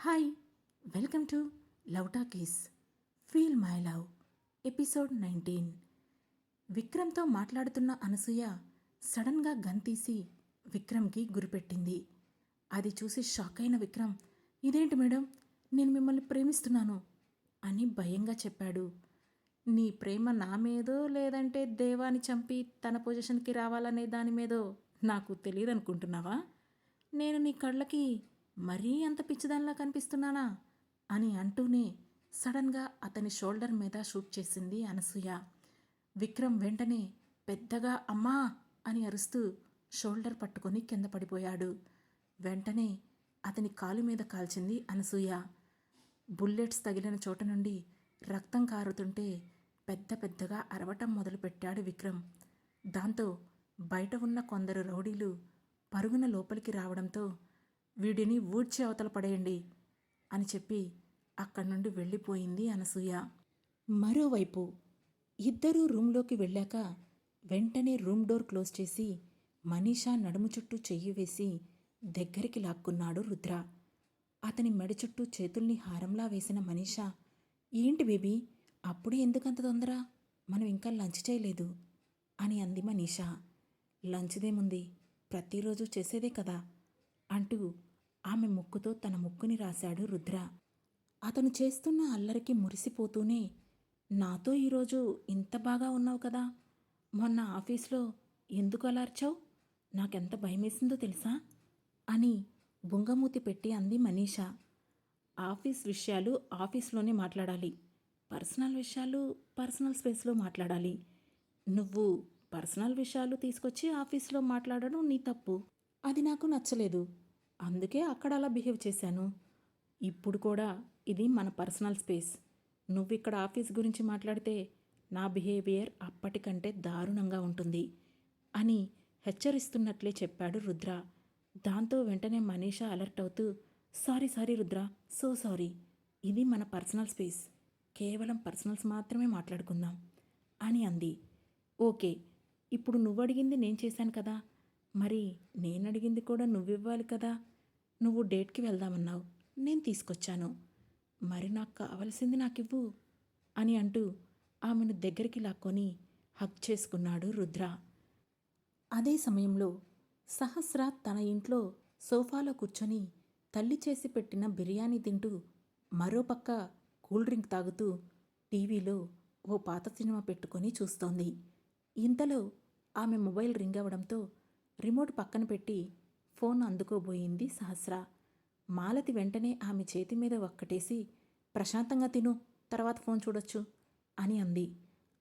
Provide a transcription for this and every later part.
Hi welcome to Love Talkies Feel My Love episode nineteen విక్రమ్తో మాట్లాడుతున్న అనసూయ సడన్గా gun తీసి విక్రమ్కి గురిపెట్టింది. అది చూసి షాక్ అయిన విక్రమ్ ఇదేంటి మేడం? నేను మిమ్మల్ని ప్రేమిస్తున్నాను అని భయంగా చెప్పాడు. నీ ప్రేమ నా మీదో లేదంటే దేవాన్ని చంపి తన పొజిషన్కి రావాలనే దాని మీదో నాకు తెలియదు అనుకుంటున్నావా నేను నీ కళ్ళకి మరీ అంత పిచ్చిదానిలా కనిపిస్తున్నానా? అని అంటూనే సడన్గా అతని షోల్డర్ మీద షూట్ చేసింది అనసూయ. విక్రమ్ వెంటనే పెద్దగా అమ్మా! అని అరుస్తూ షోల్డర్ పట్టుకొని కింద పడిపోయాడు. వెంటనే అతని కాలు మీద కాల్చింది అనసూయ. బుల్లెట్స్ తగిలిన చోట నుండి రక్తం కారుతుంటే పెద్ద పెద్దగా అరవటం మొదలుపెట్టాడు విక్రమ్. దాంతో బయట ఉన్న కొందరు రౌడీలు పరుగున లోపలికి రావడంతో వీడిని ఊడ్చి అవతల పడేయండి అని చెప్పి అక్కడి నుండి వెళ్ళిపోయింది అనసూయ. మరోవైపు ఇద్దరూ రూమ్లోకి వెళ్ళాక వెంటనే రూమ్ డోర్ క్లోజ్ చేసి మనీషా నడుము చుట్టూ చెయ్యి వేసి దగ్గరికి లాక్కున్నాడు రుద్ర. అతని మెడ చుట్టూ చేతుల్ని హారంలా వేసిన మనీషా ఏంటి బేబీ అప్పుడే ఎందుకంత తొందర? మనం ఇంకా లంచ్ చేయలేదు అని అంది మనీషా. లంచ్దేముంది? ప్రతిరోజు చేసేదే కదా అంటూ ఆమె ముక్కుతో తన ముక్కుని రాశాడు రుద్ర. అతను చేస్తున్న అల్లరికి మురిసిపోతూనే నాతో ఈరోజు ఇంత బాగా ఉన్నావు కదా మొన్న ఆఫీస్లో ఎందుకు అలార్చావు నాకెంత భయమేసిందో తెలుసా? అని బుంగమూతి పెట్టి అంది మనీషా. ఆఫీస్ విషయాలు ఆఫీస్లోనే మాట్లాడాలి. పర్సనల్ విషయాలు పర్సనల్ స్పేస్లో మాట్లాడాలి. నువ్వు పర్సనల్ విషయాలు తీసుకొచ్చి ఆఫీస్లో మాట్లాడడం నీ తప్పు. అది నాకు నచ్చలేదు. అందుకే అక్కడ అలా బిహేవ్ చేశాను. ఇప్పుడు కూడా ఇది మన పర్సనల్ స్పేస్. నువ్వు ఇక్కడ ఆఫీస్ గురించి మాట్లాడితే నా బిహేవియర్ అప్పటికంటే దారుణంగా ఉంటుంది అని హెచ్చరిస్తున్నట్లే చెప్పాడు రుద్ర. దాంతో వెంటనే మనీషా అలర్ట్ అవుతూ sorry sorry Rudra so sorry. ఇది మన పర్సనల్ స్పేస్. కేవలం పర్సనల్స్ మాత్రమే మాట్లాడుకుందాం అని అంది. ఓకే ఇప్పుడు నువ్వు అడిగింది నేను చేశాను కదా. మరి నేను అడిగింది కూడా నువ్వివ్వాలి కదా. నువ్వు డేట్కి వెళ్దామన్నావు. నేను తీసుకొచ్చాను. మరి నాకు కావలసింది నాకివ్వు అని అంటూ ఆమెను దగ్గరికి లాక్కొని హక్ చేసుకున్నాడు రుద్ర. అదే సమయంలో సహస్ర తన ఇంట్లో సోఫాలో కూర్చొని తల్లి చేసి పెట్టిన బిర్యానీ తింటూ మరోపక్క కూల్ డ్రింక్ తాగుతూ టీవీలో ఓ పాత సినిమా పెట్టుకొని చూస్తోంది. ఇంతలో ఆమె మొబైల్ రింగ్ అవ్వడంతో రిమోట్ పక్కన పెట్టి ఫోన్ అందుకోబోయింది సహస్ర. మాలతి వెంటనే ఆమె చేతి మీద ఒక్కటేసి ప్రశాంతంగా తిను తర్వాత ఫోన్ చూడొచ్చు అని అంది.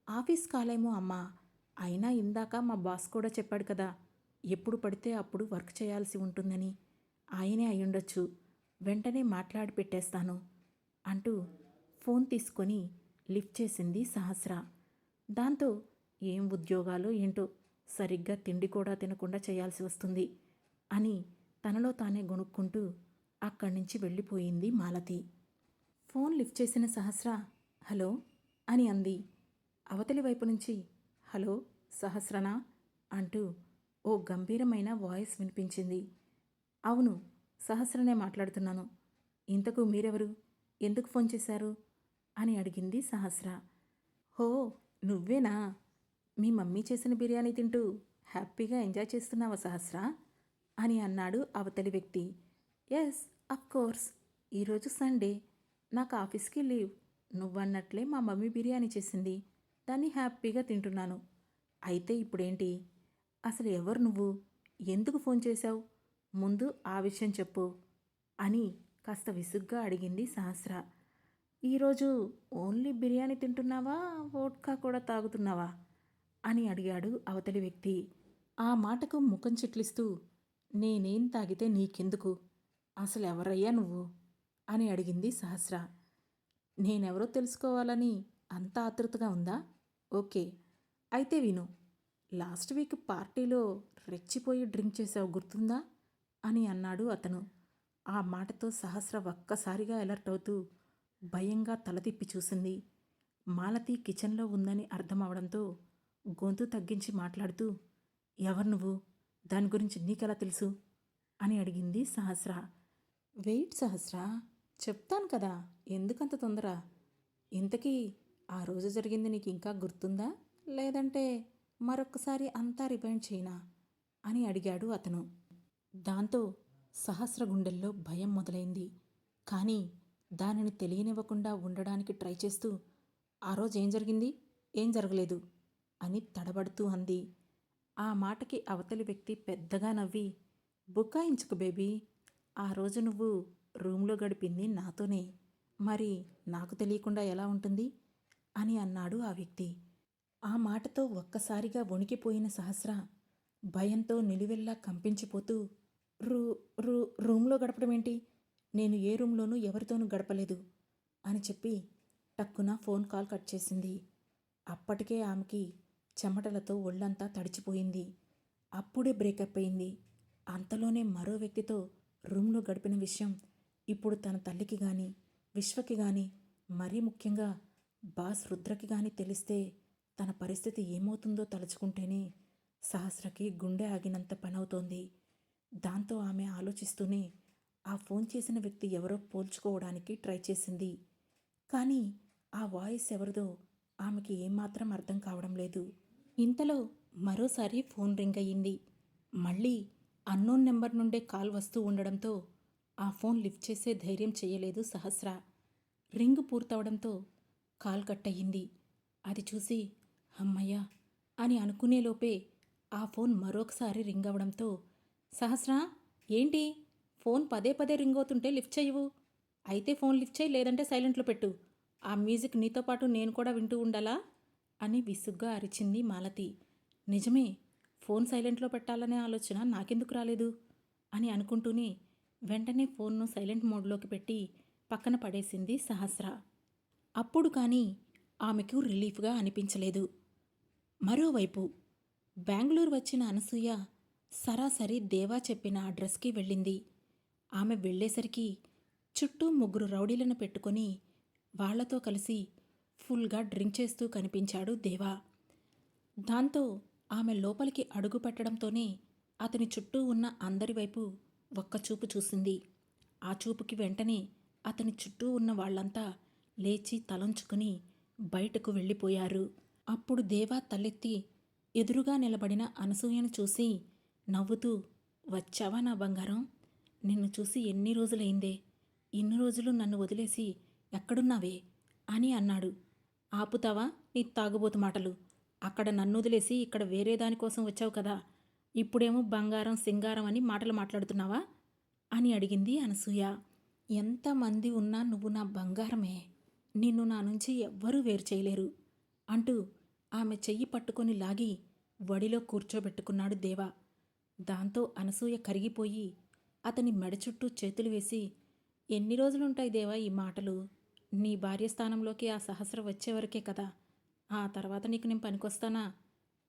ఆఫీస్ కాలేమో అమ్మా. అయినా ఇందాక మా బాస్ కూడా చెప్పాడు కదా ఎప్పుడు పడితే అప్పుడు వర్క్ చేయాల్సి ఉంటుందని. ఆయనే అయ్యుండొచ్చు. వెంటనే మాట్లాడి పెట్టేస్తాను అంటూ ఫోన్ తీసుకొని లిఫ్ట్ చేసింది సహస్ర. దాంతో ఏం ఉద్యోగాలు ఏంటో సరిగ్గా తిండి కూడా తినకుండా చేయాల్సి వస్తుంది అని తనలో తానే గొనుక్కుంటూ అక్కడి నుంచి వెళ్ళిపోయింది మాలతి. ఫోన్ లిఫ్ట్ చేసిన సహస్ర హలో అని అంది. అవతలి వైపు నుంచి హలో సహస్రనా అంటూ ఓ గంభీరమైన వాయిస్ వినిపించింది. అవును సహస్రనే మాట్లాడుతున్నాను. ఇంతకు మీరెవరు? ఎందుకు ఫోన్ చేశారు? అని అడిగింది సహస్ర. హో నువ్వేనా? మీ మమ్మీ చేసిన బిర్యానీ తింటూ హ్యాపీగా ఎంజాయ్ చేస్తున్నావా సహస్ర? అని అన్నాడు అవతలి వ్యక్తి. Yes course. ఈరోజు సండే. నాకు ఆఫీస్కి లీవ్. నువ్వన్నట్లే మా మమ్మీ బిర్యానీ చేసింది. దాన్ని హ్యాపీగా తింటున్నాను. అయితే ఇప్పుడేంటి? అసలు ఎవరు నువ్వు? ఎందుకు ఫోన్ చేశావు? ముందు ఆ విషయం చెప్పు అని కాస్త విసుగ్గా అడిగింది సహస్ర. ఈరోజు ఓన్లీ బిర్యానీ తింటున్నావా? వోడ్కా కూడా తాగుతున్నావా? అని అడిగాడు అవతలి వ్యక్తి. ఆ మాటకు ముఖం చిట్లిస్తూ నేనేం తాగితే నీకెందుకు? అసలు ఎవరయ్యా నువ్వు? అని అడిగింది సహస్ర. నేనెవరో తెలుసుకోవాలని అంత ఆతృతగా ఉందా? ఓకే. అయితే విను లాస్ట్ వీక్ పార్టీలో రెచ్చిపోయి డ్రింక్ చేసావు గుర్తుందా? అని అన్నాడు అతను. ఆ మాటతో సహస్ర ఒక్కసారిగా అలర్ట్ అవుతూ భయంగా తల తిప్పి చూసింది. మాలతి కిచెన్లో ఉందని అర్థం అవడంతో గొంతు తగ్గించి మాట్లాడుతూ ఎవరు నువ్వు? దాని గురించి నీకెలా తెలుసు? అని అడిగింది సహస్ర. వెయిట్ సహస్ర చెప్తాను కదా ఎందుకంత తొందర? ఇంతకీ ఆ రోజు జరిగింది నీకు ఇంకా గుర్తుందా? లేదంటే మరొక్కసారి అంతా రివైండ్ చేయనా? అని అడిగాడు అతను. దాంతో సహస్ర గుండెల్లో భయం మొదలైంది. కానీ దానిని తెలియనివ్వకుండా ఉండడానికి ట్రై చేస్తూ ఆ రోజు ఏం జరిగింది? ఏం జరగలేదు? అని తడబడుతూ అంది. ఆ మాటకి అవతలి వ్యక్తి పెద్దగా నవ్వి బుకాయించుకు బేబీ ఆ రోజు నువ్వు రూమ్లో గడిపింది నాతోనే. మరి నాకు తెలియకుండా ఎలా ఉంటుంది? అని అన్నాడు ఆ వ్యక్తి. ఆ మాటతో ఒక్కసారిగా వణికిపోయిన సహస్ర భయంతో నిలువెల్లా కంపించిపోతూ రూ రూ రూమ్లో గడపడం ఏంటి? నేను ఏ రూమ్లోనూ ఎవరితోనూ గడపలేదు అని చెప్పి టక్కున ఫోన్ కాల్ కట్ చేసింది. అప్పటికే ఆమెకి చెమటలతో ఒళ్ళంతా తడిచిపోయింది. అప్పుడే బ్రేకప్ అయింది. అంతలోనే మరో వ్యక్తితో రూమ్లో గడిపిన విషయం ఇప్పుడు తన తల్లికి కానీ విశ్వకి కానీ మరీ ముఖ్యంగా బాస్ రుద్రకి కానీ తెలిస్తే తన పరిస్థితి ఏమవుతుందో తలుచుకుంటేనే సహస్రకి గుండె ఆగినంత పనవుతోంది. దాంతో ఆమె ఆలోచిస్తూనే ఆ ఫోన్ చేసిన వ్యక్తి ఎవరో పోల్చుకోవడానికి ట్రై చేసింది. కానీ ఆ వాయిస్ ఎవరిదో ఆమెకి ఏమాత్రం అర్థం కావడం లేదు. ఇంతలో మరోసారి ఫోన్ రింగ్ అయ్యింది. మళ్ళీ అన్నోన్ నెంబర్ నుండే కాల్ వస్తూ ఉండడంతో ఆ ఫోన్ లిఫ్ట్ చేసే ధైర్యం చేయలేదు సహస్ర. రింగ్ పూర్తవడంతో కాల్ కట్ అయ్యింది అది చూసి అమ్మయ్యా అని అనుకునేలోపే ఆ ఫోన్ మరొకసారి రింగ్ అవడంతో సహస్ర ఏంటి? ఫోన్ పదే పదే రింగ్ అవుతుంటే లిఫ్ట్ చేయవు. అయితే ఫోన్ లిఫ్ట్ చేయి లేదంటే సైలెంట్లో పెట్టు. ఆ మ్యూజిక్ నీతో పాటు నేను కూడా వింటూ ఉండాలా? అని విసుగ్గా అరిచింది మాలతి. నిజమే ఫోన్ సైలెంట్లో పెట్టాలనే ఆలోచన నాకెందుకు రాలేదు? అని అనుకుంటూనే వెంటనే ఫోన్ను సైలెంట్ మోడ్లోకి పెట్టి పక్కన పడేసింది సహస్ర. అప్పుడు కానీ ఆమెకు రిలీఫ్గా అనిపించలేదు. మరోవైపు బెంగళూరు వచ్చిన అనసూయ సరాసరి దేవా చెప్పిన అడ్రస్కి వెళ్ళింది. ఆమె వెళ్ళేసరికి చుట్టూ ముగ్గురు రౌడీలను పెట్టుకొని వాళ్ళతో కలిసి ఫుల్గా డ్రింక్ చేస్తూ కనిపించాడు దేవా. దాంతో ఆమె లోపలికి అడుగు పెట్టడంతోనే అతని చుట్టూ ఉన్న అందరి వైపు ఒక్క చూపు చూసింది. ఆ చూపుకి వెంటనే అతని చుట్టూ ఉన్న వాళ్ళంతా లేచి తలంచుకుని బయటకు వెళ్ళిపోయారు. అప్పుడు దేవా తలెత్తి ఎదురుగా నిలబడిన అనసూయను చూసి నవ్వుతూ వచ్చావా నా బంగారం? నిన్ను చూసి ఎన్ని రోజులైందే? ఇన్ని రోజులు నన్ను వదిలేసి ఎక్కడున్నావే? అని అన్నాడు. ఆపుతావా నీ తాగుబోతు మాటలు? అక్కడ నన్ను వదిలేసి ఇక్కడ వేరే దానికోసం వచ్చావు కదా. ఇప్పుడేమో బంగారం సింగారం అని మాటలు మాట్లాడుతున్నావా? అని అడిగింది అనసూయ. ఎంతమంది ఉన్నా నువ్వు నా బంగారమే. నిన్ను నా నుంచి ఎవ్వరూ వేరు చేయలేరు. అంటూ ఆమె చెయ్యి పట్టుకొని లాగి వడిలో కూర్చోబెట్టుకున్నాడు దేవా. దాంతో అనసూయ కరిగిపోయి అతని మెడ చుట్టూ చేతులు వేసి ఎన్ని రోజులుంటాయి దేవా ఈ మాటలు? నీ భార్య స్థానంలోకి ఆ సహస్ర వచ్చేవరకే కదా. ఆ తర్వాత నీకు నేను పనికొస్తానా?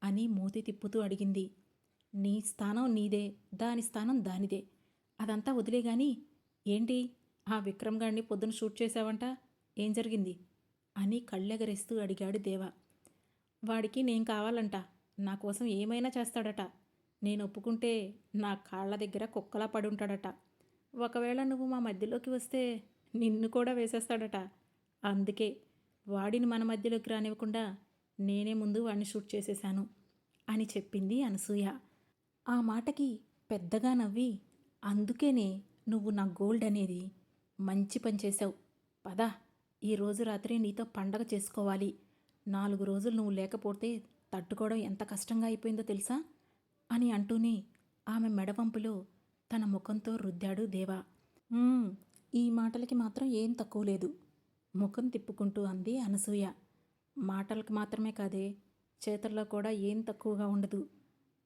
అని మూతి తిప్పుతూ అడిగింది. నీ స్థానం నీదే దాని స్థానం దానిదే. అదంతా వదిలే గాని ఏంటి? ఆ విక్రమ్ గారిని పొద్దున షూట్ చేశావంట? ఏం జరిగింది? అని కళ్ళెగరేస్తూ అడిగాడు దేవా. వాడికి నేను కావాలంట. నా కోసం ఏమైనా చేస్తాడట. నేను ఒప్పుకుంటే నా కాళ్ళ దగ్గర కుక్కలా పడి ఉంటాడట. ఒకవేళ నువ్వు మా మధ్యలోకి వస్తే నిన్ను కూడా వేసేస్తాడట. అందుకే వాడిని మన మధ్యలోకి రానివ్వకుండా నేనే ముందు వాడిని షూట్ చేసేశాను అని చెప్పింది అనసూయ. ఆ మాటకి పెద్దగా నవ్వి అందుకేనే నువ్వు నా గోల్డ్ అనేది మంచి పని చేశావు. పద ఈరోజు రాత్రి నీతో పండగ చేసుకోవాలి. నాలుగు రోజులు నువ్వు లేకపోతే తట్టుకోవడం ఎంత కష్టంగా అయిపోయిందో తెలుసా? అని అంటూనే ఆమె మెడవంపులో తన ముఖంతో రుద్దాడు దేవా. ఈ మాటలకి మాత్రం ఏం తక్కువ లేదు. ముఖం తిప్పుకుంటూ అంది అనసూయ. మాటలకు మాత్రమే కాదే చేతుల్లో కూడా ఏం తక్కువగా ఉండదు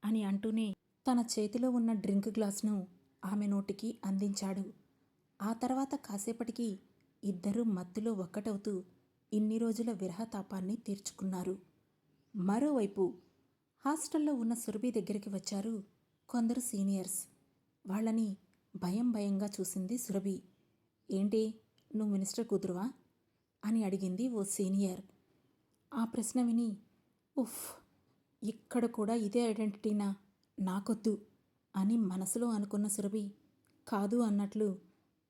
అని అంటూనే తన చేతిలో ఉన్న డ్రింక్ గ్లాస్ను ఆమె నోటికి అందించాడు. ఆ తర్వాత కాసేపటికి ఇద్దరూ మత్తులో ఒక్కటవుతూ ఇన్ని రోజుల విరహతాపాన్ని తీర్చుకున్నారు. మరోవైపు హాస్టల్లో ఉన్న సురభి దగ్గరికి వచ్చారు కొందరు సీనియర్స్. వాళ్ళని భయం భయంగా చూసింది సురభి. ఏంటి నువ్వు మినిస్టర్ కూతురువా? అని అడిగింది ఓ సీనియర్. ఆ ప్రశ్న విని ఉఫ్ ఇక్కడ కూడా ఇదే ఐడెంటిటీనా నాకొద్దు అని మనసులో అనుకున్న సురభి కాదు అన్నట్లు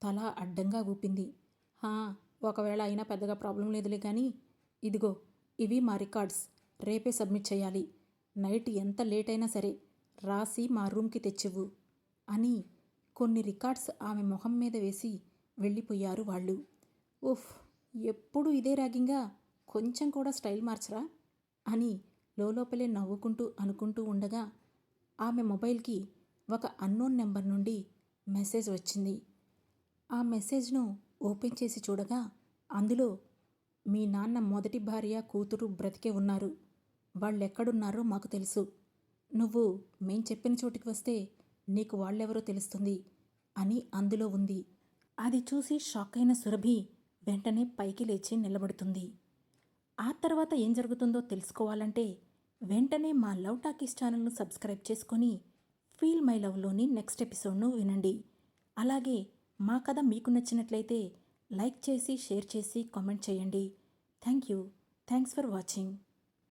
తల అడ్డంగా ఊపింది. హా ఒకవేళ అయినా పెద్దగా ప్రాబ్లం లేదులే కానీ ఇదిగో ఇవి మా రికార్డ్స్. రేపే సబ్మిట్ చేయాలి. నైట్ ఎంత లేట్ అయినా సరే రాసి మా రూమ్కి తెచ్చివ్వు అని కొన్ని రికార్డ్స్ ఆమె మొహం మీద వేసి వెళ్ళిపోయారు వాళ్ళు. ఉఫ్ ఎప్పుడు ఇదే ర్యాగింగా? కొంచెం కూడా స్టైల్ మార్చరా? అని లోపలే నవ్వుకుంటూ అనుకుంటూ ఉండగా ఆమె మొబైల్కి ఒక అన్నోన్ నెంబర్ నుండి మెసేజ్ వచ్చింది. ఆ మెసేజ్ను ఓపెన్ చేసి చూడగా అందులో మీ నాన్న మొదటి భార్య కూతురు బ్రతికే ఉన్నారు. వాళ్ళెక్కడున్నారో మాకు తెలుసు. నువ్వు మేం చెప్పిన చోటికి వస్తే నీకు వాళ్ళెవరో తెలుస్తుంది అని అందులో ఉంది. అది చూసి షాక్ అయిన సురభి వెంటనే పైకి లేచి నిలబడుతుంది. ఆ తర్వాత ఏం జరుగుతుందో తెలుసుకోవాలంటే వెంటనే మా లవ్ టాకీస్ ఛానల్ను సబ్స్క్రైబ్ చేసుకొని ఫీల్ మై లవ్లోని నెక్స్ట్ ఎపిసోడ్ను వినండి. అలాగే మా కథ మీకు నచ్చినట్లయితే లైక్ చేసి షేర్ చేసి కామెంట్ చేయండి. Thank you. Thanks for watching.